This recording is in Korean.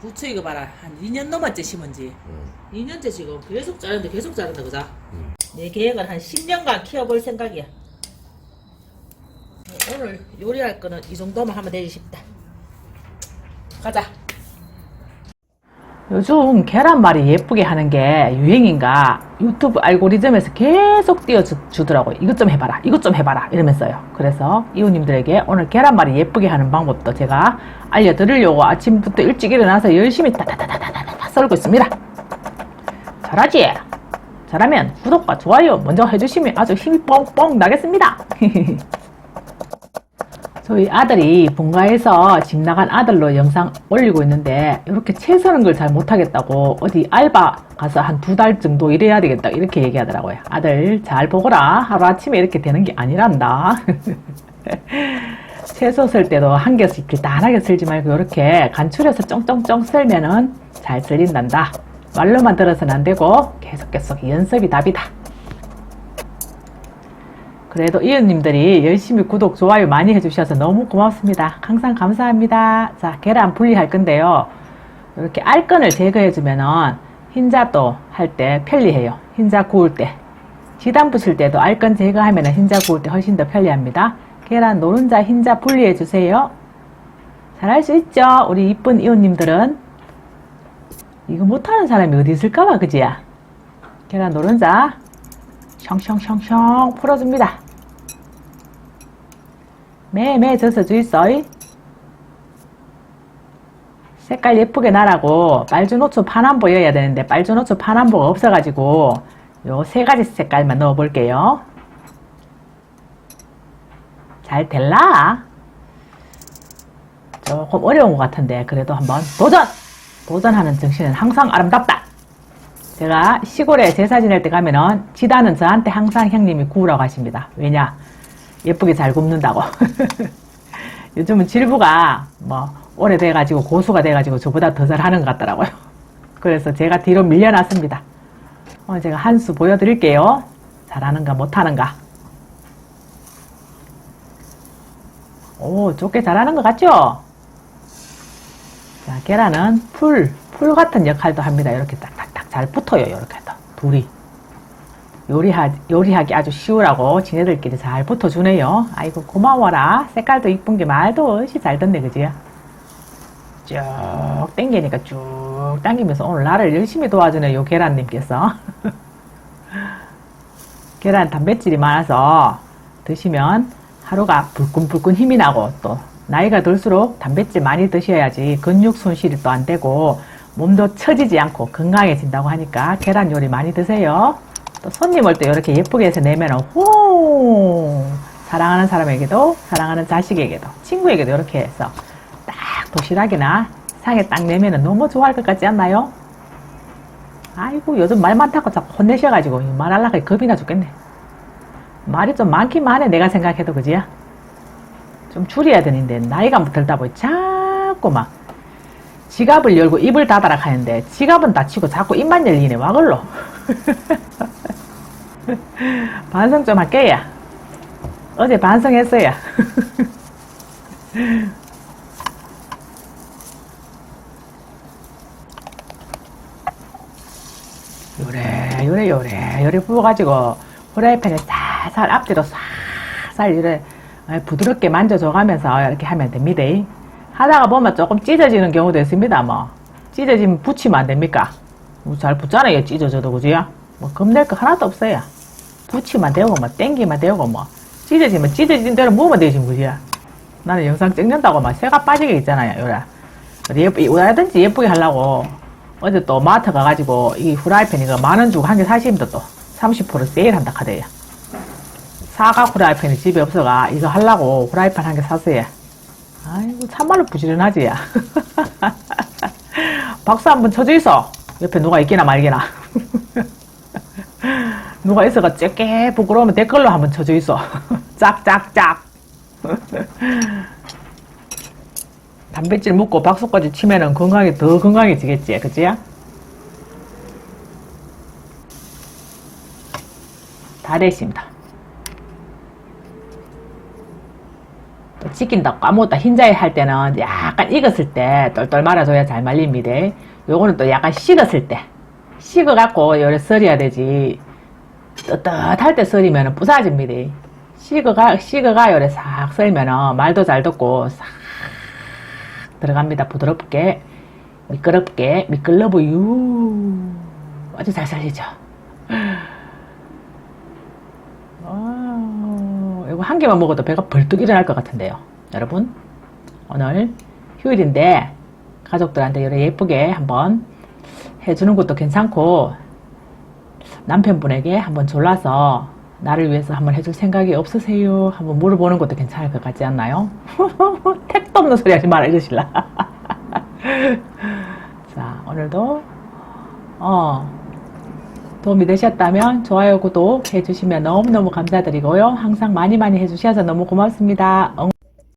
부추 이거 봐라. 한 2년 넘었지, 심은지. 응. 2년째 지금 계속 자른데 계속 자른다, 그자? 응. 내 계획은 한 10년간 키워볼 생각이야. 오늘 요리할 거는 이 정도만 하면 되지 싶다. 가자. 요즘 계란말이 예쁘게 하는 게 유행인가 유튜브 알고리즘에서 계속 띄워주더라고요. 이것 좀 해봐라, 이것 좀 해봐라 이러면서요. 그래서 이웃님들에게 오늘 계란말이 예쁘게 하는 방법도 제가 알려드리려고 아침부터 일찍 일어나서 열심히 따다다다다다다 썰고 있습니다. 잘하지? 잘하면 구독과 좋아요 먼저 해주시면 아주 힘이 뻥뻥 나겠습니다. 저희 아들이 본가에서 집 나간 아들로 영상 올리고 있는데 이렇게 채 서는 걸 잘 못하겠다고 어디 알바 가서 한 두 달 정도 일해야 되겠다 이렇게 얘기하더라고요. 아들 잘 보거라 하루 아침에 이렇게 되는 게 아니란다. 채소 썰 때도 한 개씩 길단하게 썰지 말고 이렇게 간추려서 쫑쫑쫑 썰면은 잘 썰린단다. 말로만 들어서는 안 되고 계속 계속 연습이 답이다. 그래도 이웃님들이 열심히 구독, 좋아요 많이 해주셔서 너무 고맙습니다. 항상 감사합니다. 자, 계란 분리할 건데요. 이렇게 알건을 제거해주면은 흰자도 할 때 편리해요. 흰자 구울 때. 지단 부실 때도 알건 제거하면은 흰자 구울 때 훨씬 더 편리합니다. 계란 노른자 흰자 분리해주세요. 잘할 수 있죠? 우리 이쁜 이웃님들은. 이거 못하는 사람이 어디 있을까봐, 그지야? 계란 노른자 숑숑숑숑 풀어줍니다. 매매 져서 주있어이. 색깔 예쁘게 나라고 빨주노초 파남보 여야 되는데 빨주노초 파남보가 없어가지고 요 세 가지 색깔만 넣어볼게요. 잘 될라? 조금 어려운 것 같은데 그래도 한번 도전! 도전하는 정신은 항상 아름답다. 제가 시골에 제사 지낼 때 가면은 지단은 저한테 항상 형님이 구우라고 하십니다. 왜냐? 예쁘게 잘 굽는다고. 요즘은 질부가 뭐 오래돼가지고 고수가 돼가지고 저보다 더 잘하는 것 같더라고요. 그래서 제가 뒤로 밀려났습니다. 오늘 제가 한 수 보여드릴게요. 잘하는가 못하는가. 오, 좋게 잘하는 것 같죠? 자, 계란은 풀, 풀 같은 역할도 합니다. 이렇게 딱딱딱 잘 붙어요. 이렇게 또 둘이. 요리하, 요리하기 아주 쉬우라고 지네들끼리 잘 붙어주네요. 아이고, 고마워라. 색깔도 이쁜 게 말도 없이 잘 됐네, 그지? 쭉 당기니까 쭉 당기면서 오늘 나를 열심히 도와주네, 요 계란님께서. 계란 단백질이 많아서 드시면 하루가 불끈불끈 힘이 나고 또 나이가 들수록 단백질 많이 드셔야지 근육 손실이 또 안 되고 몸도 처지지 않고 건강해진다고 하니까 계란 요리 많이 드세요. 또 손님 올 때 이렇게 예쁘게 해서 내면은 호 사랑하는 사람에게도 사랑하는 자식에게도 친구에게도 이렇게 해서 딱 도시락이나 상에 딱 내면은 너무 좋아할 것 같지 않나요? 아이고 요즘 말 많다고 자꾸 혼내셔가지고 말하려고 겁이 나 죽겠네. 말이 좀 많긴 많네 내가 생각해도 그지야? 좀 줄여야 되는데 나이가 들다 보니 자꾸 막 지갑을 열고 입을 닫아라 하는데 지갑은 닫히고 자꾸 입만 열리네 와글로 반성 좀 할게요 어제 반성했어요 요래 요래 요래 요래 부어가지고 프라이팬에 살살 앞뒤로 살살 이래 부드럽게 만져줘가면서 이렇게 하면 됩니다. 하다가 보면 조금 찢어지는 경우도 있습니다. 뭐 찢어지면 붙이면 안 됩니까? 뭐잘 붙잖아요. 찢어져도 그지요? 뭐 겁낼 거 하나도 없어요. 붙이면 되고 뭐 땡기면 되고 뭐 찢어지면 찢어진 대로 모으면 되지 그지요? 나는 영상 찍는다고 막 새가 빠지게 있잖아요. 요래 예쁘, 뭐라든지 예쁘게 하려고 어제 또 마트 가가지고 이 후라이팬 이거 만 원 주고 한 개 사시면 또30% 세일한다 카대요. 사과 후라이팬이 집에 없어가 이거 하려고 후라이팬 한 개 샀어요. 아이고 참말로 부지런하지 야. 박수 한번 쳐줘 있어. 옆에 누가 있기나 말기나. 누가 있어가 쬐게 부끄러우면 댓글로 한번 쳐줘 있어. 짝짝짝. 단백질 먹고 박수까지 치면은 건강이 더 건강해지겠지, 그치야? 다 됐습니다. 또 찢긴다고 아무것도 흰자에 할 때는 약간 익었을 때 똘똘 말아줘야 잘 말립니다. 요거는 또 약간 식었을 때 식어갖고 요래 썰어야 되지 떳떳할 때 썰이면 부사집니다. 식어가 식어가 요래 싹 썰면은 말도 잘 듣고 싹 들어갑니다. 부드럽게 미끄럽게 미끌러보유 아주 잘 썰리죠. 아, 이거 한 개만 먹어도 배가 벌떡 일어날 것 같은데요. 여러분, 오늘 휴일인데 가족들한테 이렇게 예쁘게 한번 해주는 것도 괜찮고 남편분에게 한번 졸라서 나를 위해서 한번 해줄 생각이 없으세요? 한번 물어보는 것도 괜찮을 것 같지 않나요? 택도 없는 소리 하지 마라 이러실라. 자, 오늘도 어, 도움이 되셨다면 좋아요, 구독 해주시면 너무너무 감사드리고요. 항상 많이 많이 해주셔서 너무 고맙습니다. 응-